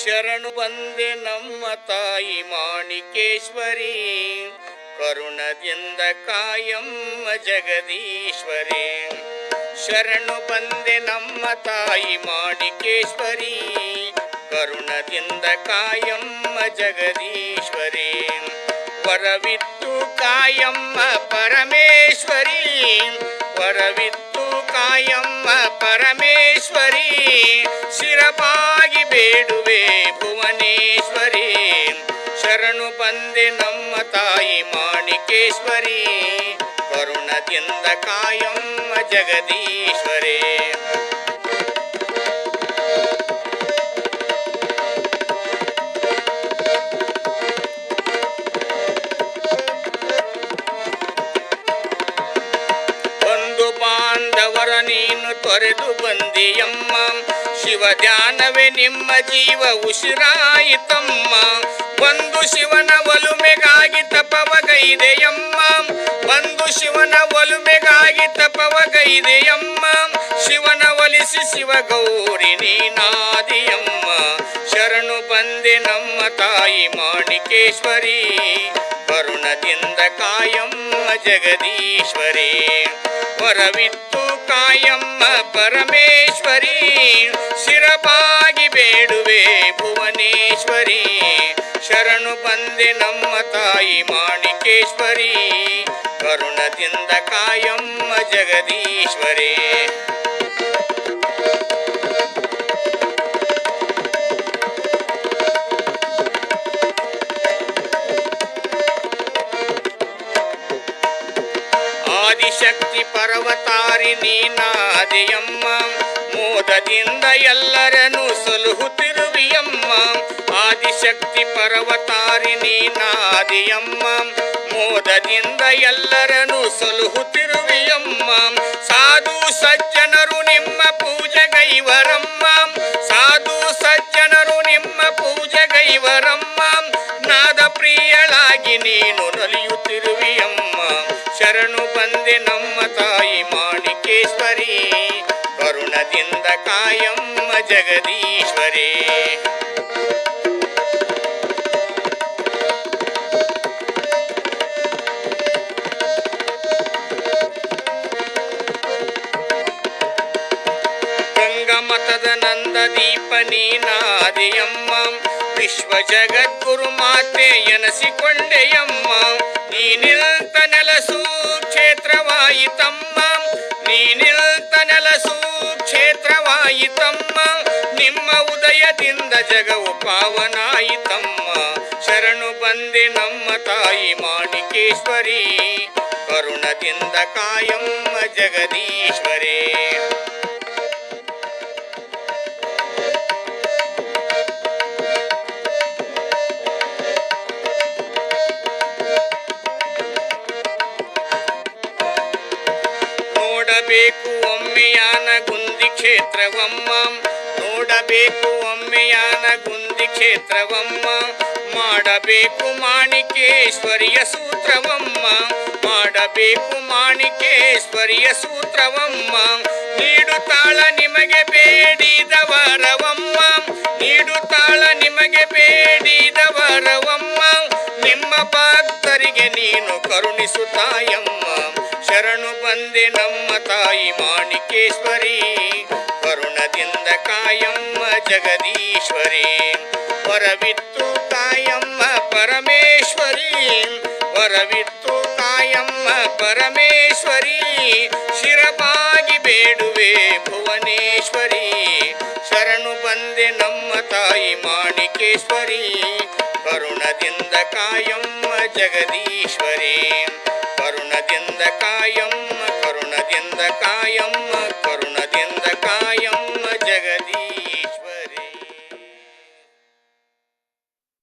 ಶರಣು ಬಂದೆ ನಮ್ಮ ತಾಯಿ ಮಾಣಿಕೇಶ್ವರಿ. ಕರುಣದಿಂದ ಕಾಯಮ್ಮ ಜಗದೀಶ್ವರಿ. ಶರಣು ಬಂದೆ ನಮ್ಮ ತಾಯಿ ಮಾಣಿಕೇಶ್ವರಿ. ಕರುಣದಿಂದ ಕಾಯಮ್ಮ ಜಗದೀಶ್ವರಿ. ವರವಿತ್ತು ಕಾಯಮ್ಮ ಪರಮೇಶ್ವರಿ. ವರವಿತ್ತು ಕಾಯಮ್ಮ ಪರಮೇಶ್ವರಿ. ಶಿರಬಾಗಿ ಬೇಡುವೆ ಭುವನೇಶ್ವರಿ. ಶರಣು ಬಂದೆ ನಮ್ಮ ತಾಯಿ ಮಾಣಿಕೇಶ್ವರಿ. ಕರುಣದಿಂದ ಕಾಯಮ್ಮ ಜಗದೀಶ್ವರಿ. ಬಂಧು ಬಾಂಧವರ ನೀನು ತೊರೆದು ಬಂದಿಯಮ್ಮ. ಶಿವ ಧ್ಯಾನವೇ ನಿಮ್ಮ ಜೀವ ಉಸಿರಾಯಿತಮ್ಮ ಒಂದು ಶಿವನ ಒಲುಮೆಗಾಗಿ ತಪವಗೈದೆಯಮ್ಮ ಒಂದು ಶಿವನ ಒಲುಮೆಗಾಗಿ ತಪವಗೈದೆಯಮ್ಮ ಶಿವನ ಒಲಿಸಿ ಶಿವ ಗೌರಿ ನೀನಾದಿಯಮ್ಮ ಶರಣು ಬಂದೆ ನಮ್ಮ ತಾಯಿ ಮಾಣಿಕೇಶ್ವರಿ. ಕರುಣದಿಂದ ಕಾಯಮ್ಮ ಜಗದೀಶ್ವರಿ. ವರವಿತ್ತು ಕಾಯಮ್ಮ ಪರಮೇಶ್ವರಿ ಶಿರಪಾಗಿ ಬೇಡುವೆ ಭುವನೇಶ್ವರಿ. ಶರಣು ಬಂದೆ ನಮ್ಮ ತಾಯಿ ಮಾಣಿಕೇಶ್ವರಿ. ಕರುಣದಿಂದ ಕಾಯಮ್ಮ ಜಗದೀಶ್ವರಿ. ಆದಿಶಕ್ತಿ ಪರ್ವತಾರಿ ನೀನಾದಿಯಮ್ಮ. ಮೋದದಿಂದ ಎಲ್ಲರನ್ನು ಸಲಹುತ್ತಿರುವಿಯಮ್ಮ. ಆದಿಶಕ್ತಿ ಪರ್ವತಾರಿ ನೀನಾದಿಯಮ್ಮ. ಮೋದದಿಂದ ಎಲ್ಲರನ್ನು ಸಲಹುತ್ತಿರುವಿಯಮ್ಮ. ಮಾಣಿಕೇಶ್ವರಿ ಕರುಣದಿಂದ ಕಾಯಮ್ಮ ಜಗದೀಶ್ವರಿ ಗಂಗಮತದ ನಂದ ದೀಪ ನೀನಾದೆಯಮ್ಮ ವಿಶ್ವ ಜಗದ್ಗುರು ಮಾತೆ ಎನಸಿಕೊಂಡೆಯಮ್ಮ ನೀನಿಲ್ತ ನೆಲಸು ಕ್ಷೇತ್ರವಾಯಿತಮ್ಮ ಕ್ಷೇತ್ರವಾಯಿತಮ್ಮ ನಿಮ್ಮ ಉದಯದಿಂದ ಜಗವು ಪಾವನಾಯಿತಮ್ಮ ಶರಣು ಬಂದೆ ನಮ್ಮ ತಾಯಿ ಮಾಣಿಕೇಶ್ವರಿ ಕರುಣದಿಂದ ಕಾಯಮ್ಮ ಜಗದೀಶ್ವರಿ ನೋಡಬೇಕು ಒಮ್ಮೆಯಾನ ಗುಂದಿ ಕ್ಷೇತ್ರವಮ್ಮ. ನೋಡಬೇಕು ಒಮ್ಮೆಯಾನ ಗುಂದಿ ಕ್ಷೇತ್ರವಮ್ಮ. ಮಾಡಬೇಕು ಮಾಣಿಕೇಶ್ವರಿಯ ಸೂತ್ರವಮ್ಮ. ಮಾಡಬೇಕು ಮಾಣಿಕೇಶ್ವರಿಯ ಸೂತ್ರವಮ್ಮ. ನೀಡುತ್ತಾಳ ನಿಮಗೆ ಬೇಡಿದ ವರವಮ್ಮ ನೀಡುತ್ತಾಳ ನಿಮಗೆ ಬೇಡಿದ ವರವಮ್ಮ ನಿಮ್ಮ ಭಕ್ತರಿಗೆ ನೀನು ಕರುಣಿಸುತ್ತಾಯಮ್ಮ. ಶರಣು ಬಂದೆ ನಮ್ಮ ತಾಯಿ ಮಾಣಿಕೇಶ್ವರಿ. ಕರುಣದಿಂದ ಕಾಯಮ್ಮ ಜಗದೀಶ್ವರಿ. ವರವಿತ್ತು ಕಾಯಮ್ಮ ಪರಮೇಶ್ವರಿ. ವರವಿತ್ತು ಕಾಯಮ್ಮ ಪರಮೇಶ್ವರಿ. ಶಿರಬಾಗಿ ಬೇಡುವೆ ಭುವನೇಶ್ವರಿ. ಶರಣು ಬಂದೆ ನಮ್ಮ ತಾಯಿ ಮಾಣಿಕೇಶ್ವರಿ. ಕರುಣದಿಂದ ಕಾಯಮ್ಮ ಜಗದೀಶ್ವರಿ ಕರುಣದಿಂದ ಕಾಯಮ್ಮ ಕರುಣದಿಂದ ಕಾಯಮ್ಮ